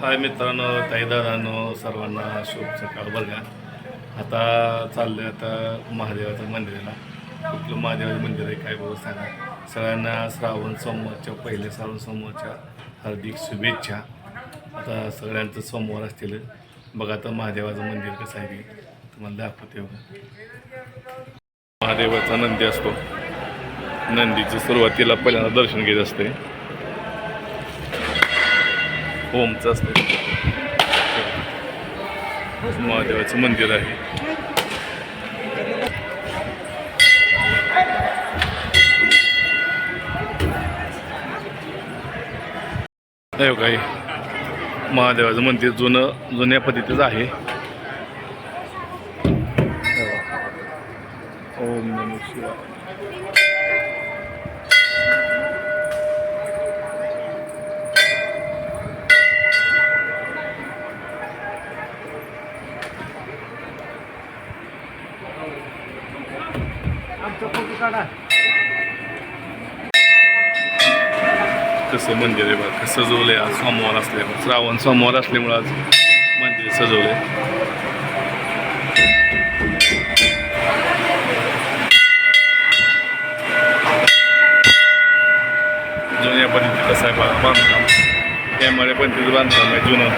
हाय मित्रांनो ताईदादांनो सर्वांना शुभ सकाळ बघा. आता चाललोय आता महादेवाच्या मंदिराला. कुठलं महादेवाचं मंदिर आहे काय बघू सांगा. सगळ्यांना श्रावण सोमवारच्या पहिले श्रावण सोमवारच्या हार्दिक शुभेच्छा. आता सगळ्यांचं सोमवार असतील. बघा आता महादेवाचं मंदिर कसं आहे तुम्हाला दाखवते बघा. महादेवाचा नंदी असतो. नंदीचं सुरुवातीला पहिल्यांदा दर्शन घेत असते. ओमचं असतं. महादेवाचं मंदिर आहे. काही महादेवाचं मंदिर जुनं जुन्या पद्धतीचं आहे. ओम नमः शिवाय. कसं मंदिर आहे बघा कसं सजवलंय आज सोमवार असल्यामुळे? श्रावण सोमवार असल्यामुळे आज मंदिर सजवलंय. जुन्या पद्धतीचं कसं आहे बघा बांधकाम. त्यामुळे पद्धतीचं बांधकाम आहे जुनं.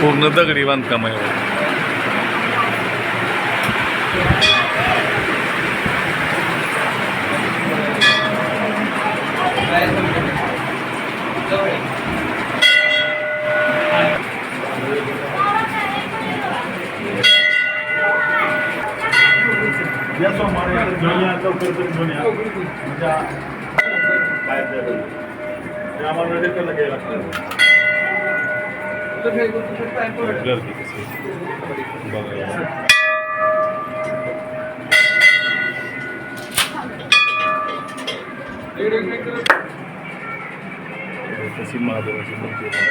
पूर्ण दगडी बांधकाम आहे या सोमवारी लवकर तर घेऊन या म्हणजे आम्हाला घ्यायला लागतं गर्दी कशी आहे. बघा कशी महादेवाची मूर्ती आहे.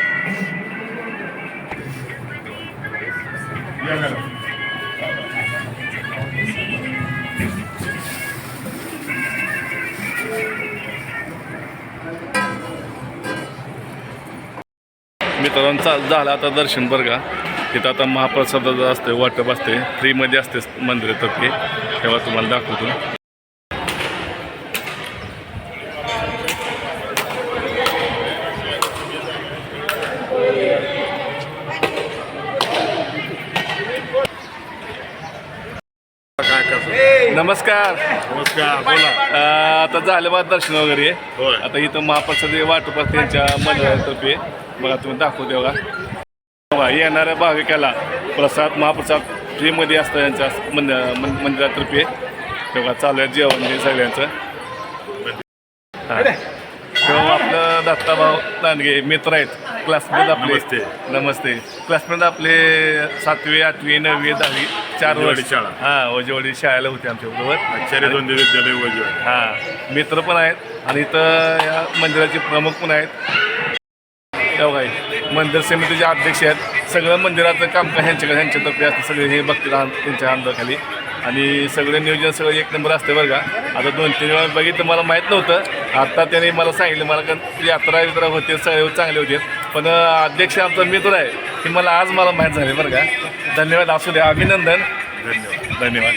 या मॅडम मित्रांनो चाल झालं आता दर्शन बरं का? तिथं आता महाप्रसादाचं असतं वाटप असते फ्रीमध्ये असते मंदिर मंदिरातर्फे तेव्हा तुम्हाला दाखवतो. नमस्कार. नमस्कार बोला. अं, आता झालं बा दर्शन वगैरे. होय. आता इथं महाप्रसाद वाटप असते त्यांच्या मंदिरातर्फे बघा तुम्ही दाखवते बघा. बघा येणाऱ्या भाविकाला प्रसाद महाप्रसाद फ्रीमध्ये असतं यांच्या मन- मंदिरातर्फे तेव्हा चालू आहे जेवण हे सगळ्यांचं. हा. तेव्हा दत्ताभाऊ दांडगे मित्र आहेत. क्लासमेट आपले. नमस्ते. नमस्ते. क्लासमेट आपले सातवी आठवी नववी दहावी चार वजेवाडी वर्ष. शाळा. हां वजेवाडी शाळेला होते आमच्या बरोबर. आचार्य दोन विद्यालय वजवाडी. हा मित्र पण आहेत. आणि इथं या मंदिराचे प्रमुख पण आहेत. तेव्हा काय मंदिर समितीचे अध्यक्ष आहेत. सगळं मंदिराचं कामकाज ह्यांच्याकडे ह्यांच्यातर्फे असतं. सगळे हे बघतील आम- त्यांच्या अंधाखाली आणि सगळं नियोजन सगळं एक नंबर असते बरं का. आता दोन तीन वेळा बघितलं मला माहीत नव्हतं. आता त्याने मला सांगितलं मला का यात्रा बित्रा होते सगळे चांगले होते. पण अध्यक्ष आमचा मित्र आहे हे मला आज मला माहीत झाले बरं का. धन्यवाद असू द्या अभिनंदन. धन्यवाद. धन्यवाद.